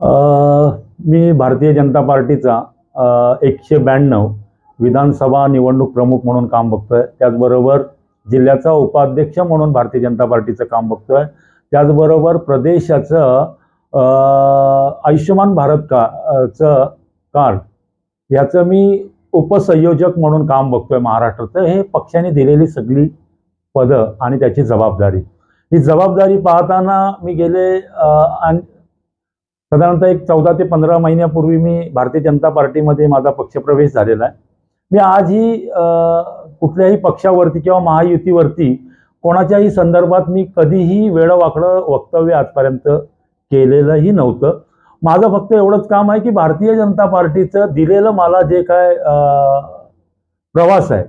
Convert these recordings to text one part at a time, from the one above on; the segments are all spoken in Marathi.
मी भारतीय जनता पार्टीचा एकशे ब्याण्णव विधानसभा निवडणूक प्रमुख म्हणून काम बघतोय. त्याचबरोबर जिल्ह्याचा उपाध्यक्ष म्हणून भारतीय जनता पार्टीचं काम बघतोय. त्याचबरोबर प्रदेशाचं आयुष्यमान भारत का चं कार्ड ह्याचं मी उपसंयोजक म्हणून काम बघतोय महाराष्ट्राचं. हे पक्षाने दिलेली सगळी पदं आणि त्याची जबाबदारी. ही जबाबदारी पाहताना मी गेले आणि साधारणतः एक चौदा ते पंधरा महिन्यापूर्वी मी भारतीय जनता पार्टीमध्ये माझा पक्षप्रवेश झालेला आहे. मी आजही कुठल्याही पक्षावरती किंवा महायुतीवरती कोणाच्याही संदर्भात मी कधीही वेळवाकडं वक्तव्य आजपर्यंत केलेलंही नव्हतं. माझं फक्त एवढंच काम आहे की भारतीय जनता पार्टीचं दिलेलं मला जे काय प्रवास आहे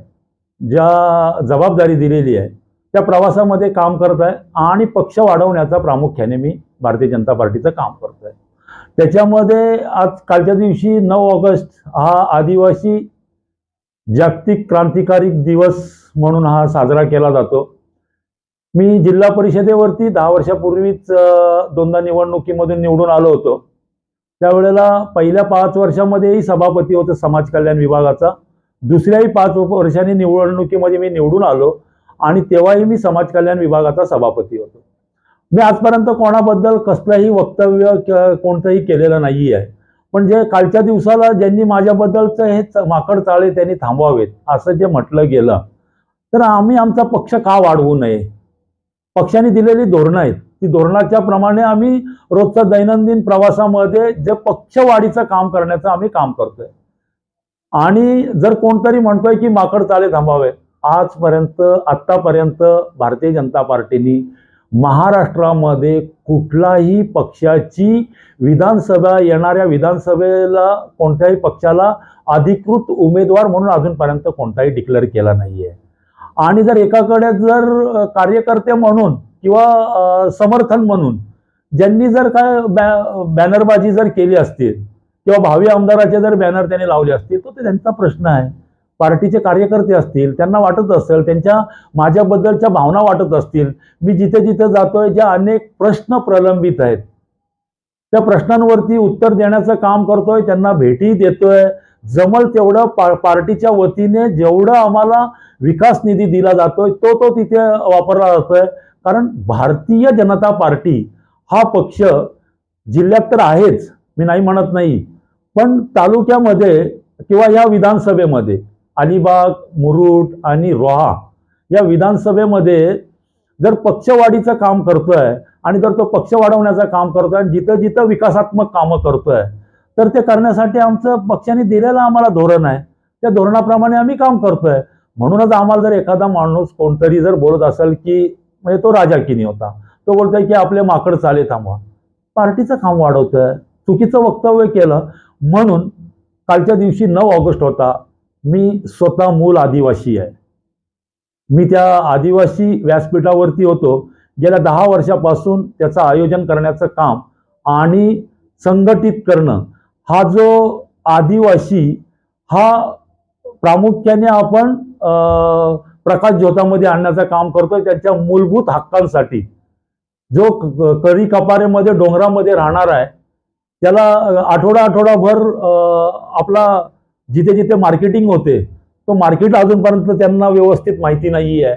ज्या जबाबदारी दिलेली आहे त्या प्रवासामध्ये काम करत आहे आणि पक्ष वाढवण्याचा प्रामुख्याने मी भारतीय जनता पार्टीचं काम करत आहे त्याच्यामध्ये आज कालच्या दिवशी नऊ ऑगस्ट हा आदिवासी जागतिक क्रांतिकारी दिवस म्हणून हा साजरा केला जातो. मी जिल्हा परिषदेवरती दहा वर्षापूर्वीच दोनदा निवडणुकीमधून निवडून आलो होतो. त्यावेळेला पहिल्या पाच वर्षामध्येही सभापती होतो समाज कल्याण विभागाचा. दुसऱ्याही पाच वर्षांनी निवडणुकीमध्ये मी निवडून आलो आणि तेव्हाही मी समाज कल्याण विभागाचा सभापती होतो. मी आजपर्यंत कोणाबद्दल कसलंही वक्तव्य कोणतंही केलेलं नाही आहे पण जे कालच्या दिवसाला ज्यांनी माझ्याबद्दलचं हे माकड चाळे त्यांनी थांबवावेत असं जे म्हटलं गेलं तर आम्ही आमचा पक्ष का वाढवू नये? पक्षाने दिलेली धोरणं आहेत. ती धोरणाच्या प्रमाणे आम्ही रोजच्या दैनंदिन प्रवासामध्ये जे पक्षवाढीचं काम करण्याचं आम्ही काम करतोय. आणि जर कोणतरी म्हणतोय की माकड चाले थांबावे आजपर्यंत आत्तापर्यंत भारतीय जनता पार्टीनी महाराष्ट्रामध्ये कुठलाही पक्षाची विधानसभा येणाऱ्या विधानसभेला कोणत्याही पक्षाला अधिकृत उमेदवार म्हणून अजूनपर्यंत कोणताही डिक्लेअर केला नाहीये. आणि जर एकाकडे जर कार्यकर्ते म्हणून किंवा समर्थन म्हणून ज्यांनी जर काय बॅ बॅनरबाजी जर केली असतील किंवा भावी आमदाराचे जर बॅनर त्यांनी लावले असतील तर ते त्यांचा प्रश्न आहे. पार्टीचे कार्यकर्ते असतील त्यांना वाटत असेल त्यांच्या माझ्याबद्दलच्या भावना वाटत असतील मी जिथे जिथे जातोय ज्या अनेक प्रश्न प्रलंबित आहेत. त्या प्रश्नांवरती उत्तर देण्याचं काम करतोय त्यांना भेटी देतोय. जमल तेवढं पा पार्टीच्या वतीने जेवढं आम्हाला विकास निधी दिला जातोय तो तो तिथे वापरला जातोय. कारण भारतीय जनता पार्टी हा पक्ष जिल्ह्यात तर आहेच मी नाही म्हणत नाही. पण तालुक्यामध्ये किंवा या विधानसभेमध्ये अलिबाग मुरुड आणि रोहा या विधानसभेमध्ये जर पक्षवाढीचं काम करतोय आणि जर तो पक्ष वाढवण्याचं काम करतोय आणि जिथं जिथं विकासात्मक कामं करतोय तर ते करण्यासाठी आमचं पक्षाने दिलेलं आम्हाला धोरण आहे. त्या धोरणाप्रमाणे आम्ही काम करतोय. म्हणूनच आम्हाला जर एखादा माणूस कोणतरी जर बोलत असेल की म्हणजे तो राजा किनी होता तो बोलतोय की आपले माकड चाले थांबवा. पार्टीचं काम वाढवतोय चुकीचं वक्तव्य केलं. म्हणून कालच्या दिवशी नऊ ऑगस्ट होता. मी स्वतः मूल आदिवासी आहे. मी त्या आदिवासी व्यासपीठावरती होतो. गेल्या दहा वर्षापासून त्याचं आयोजन करण्याचं काम आणि संघटित करणं हा जो आदिवासी हा प्रामुख्याने आपण प्रकाश ज्योतामध्ये आणण्याचं काम करतोय. त्यांच्या मूलभूत हक्कांसाठी जो करी कपारेमध्ये डोंगरामध्ये राहणार आहे त्याला आठवडा आठवडाभर आपला जिथे जिथे मार्केटिंग होते तो मार्केट अजूनपर्यंत त्यांना व्यवस्थित माहिती नाही आहे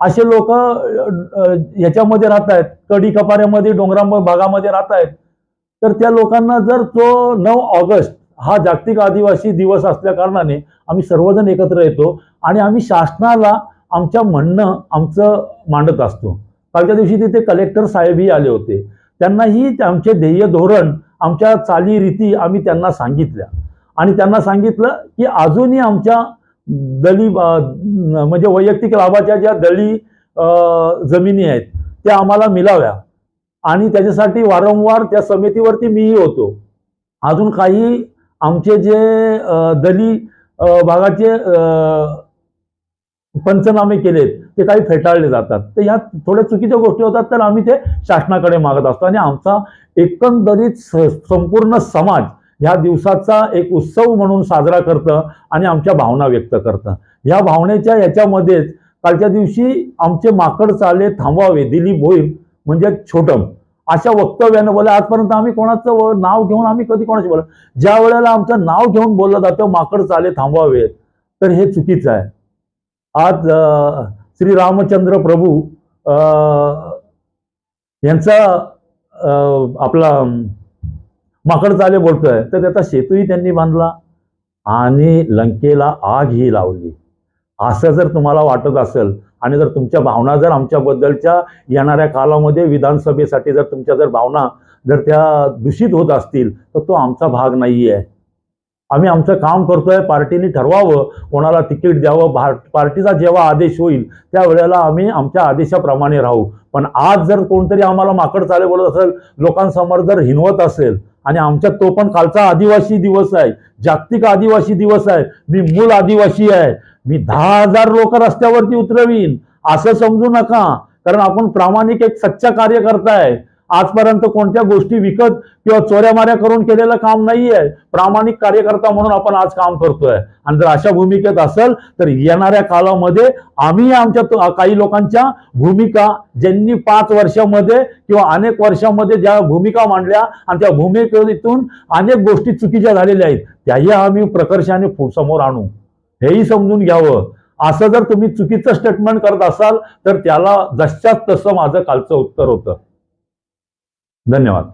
असे लोक ह्याच्यामध्ये राहत आहेत कडी कपाऱ्यामध्ये डोंगराम भागामध्ये राहत आहेत तर त्या लोकांना जर तो नऊ ऑगस्ट हा जागतिक आदिवासी दिवस असल्या कारणाने आम्ही सर्वजण एकत्र येतो आणि आम्ही शासनाला आमच्या म्हणणं आमचं मांडत असतो. कालच्या दिवशी तिथे कलेक्टर साहेबही आले होते. त्यांनाही आमचे ध्येय धोरण आमच्या चालीरीती आम्ही त्यांना सांगितल्या. आणि त्यांना सांगितलं की अजूनही आमच्या दली म्हणजे वैयक्तिक लाभाच्या ज्या दली जमिनी आहेत त्या आम्हाला मिळाव्या. आणि त्याच्यासाठी वारंवार त्या समितीवरती मीही होतो. अजून काही आमचे जे दली भागाचे पंचनामे केलेत ते काही फेटाळले जातात. तर ह्या थोड्या चुकीच्या गोष्टी होतात तर आम्ही ते शासनाकडे मागत असतो. आणि आमचा एकंदरीत संपूर्ण समाज ह्या दिवसाचा एक उत्सव म्हणून साजरा करतं आणि आमच्या भावना व्यक्त करतं. ह्या भावनेच्या याच्यामध्येच कालच्या दिवशी आमचे माकड चाले थांबवावे दिलीप भोईर म्हणजे छोटम अशा वक्तव्यानं बोला आजपर्यंत आम्ही कोणाचं नाव घेऊन आम्ही कधी कोणाशी बोला ज्या वेळेला आमचं नाव घेऊन बोललं जातं माकड चाले थांबवावे. तर हे चुकीचं आहे. आज श्री रामचंद्र प्रभू अं, यांचा अं, आपला माकड चाले बोलतोय. तर त्याचा सेतूही त्यांनी बांधला आणि लंकेला आग ही लावली. असं जर तुम्हाला वाटत असेल आणि जर तुमच्या भावना जर आमच्याबद्दलच्या येणाऱ्या कालामध्ये विधानसभेसाठी जर तुमच्या जर भावना जर त्या दूषित होत असतील तर तो आमचा भाग नाही आहे आम्ही आमचं काम करतोय पार्टीने ठरवावं कोणाला तिकीट द्यावं भार पार्टीचा जेव्हा आदेश होईल त्यावेळेला आम्ही आमच्या आदेशाप्रमाणे राहू. पण आज जर कोणतरी आम्हाला माकड चाले बोलत असेल लोकांसमोर जर हिनवत असेल आणि आमच्यात तो पण कालचा आदिवासी दिवस आहे. जागतिक आदिवासी दिवस आहे. मी मूल आदिवासी आहे. मी दहा हजार लोक रस्त्यावरती उतरवीन. असं समजू नका. कारण आपण प्रामाणिक एक सच्चा कार्यकर्ता आहे. आजपर्यंत कोणत्या गोष्टी विकत किंवा चोऱ्या माऱ्या करून केलेलं काम नाही आहे प्रामाणिक कार्यकर्ता म्हणून आपण आज काम करतोय. आणि जर अशा भूमिकेत असेल तर येणाऱ्या काळामध्ये आम्ही आमच्या काही लोकांच्या भूमिका ज्यांनी पाच वर्षामध्ये किंवा अनेक वर्षामध्ये ज्या भूमिका मांडल्या आणि त्या भूमिकेतून अनेक गोष्टी चुकीच्या झालेल्या आहेत त्याही आम्ही प्रकर्षाने समोर आणू. हेही समजून घ्यावं. असं जर तुम्ही चुकीचं स्टेटमेंट करत असाल तर त्याला जशाच तसं माझं कालचं उत्तर होतं. धन्यवाद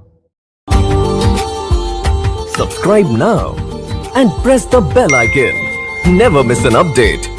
Subscribe now and press the bell icon. Never miss an update.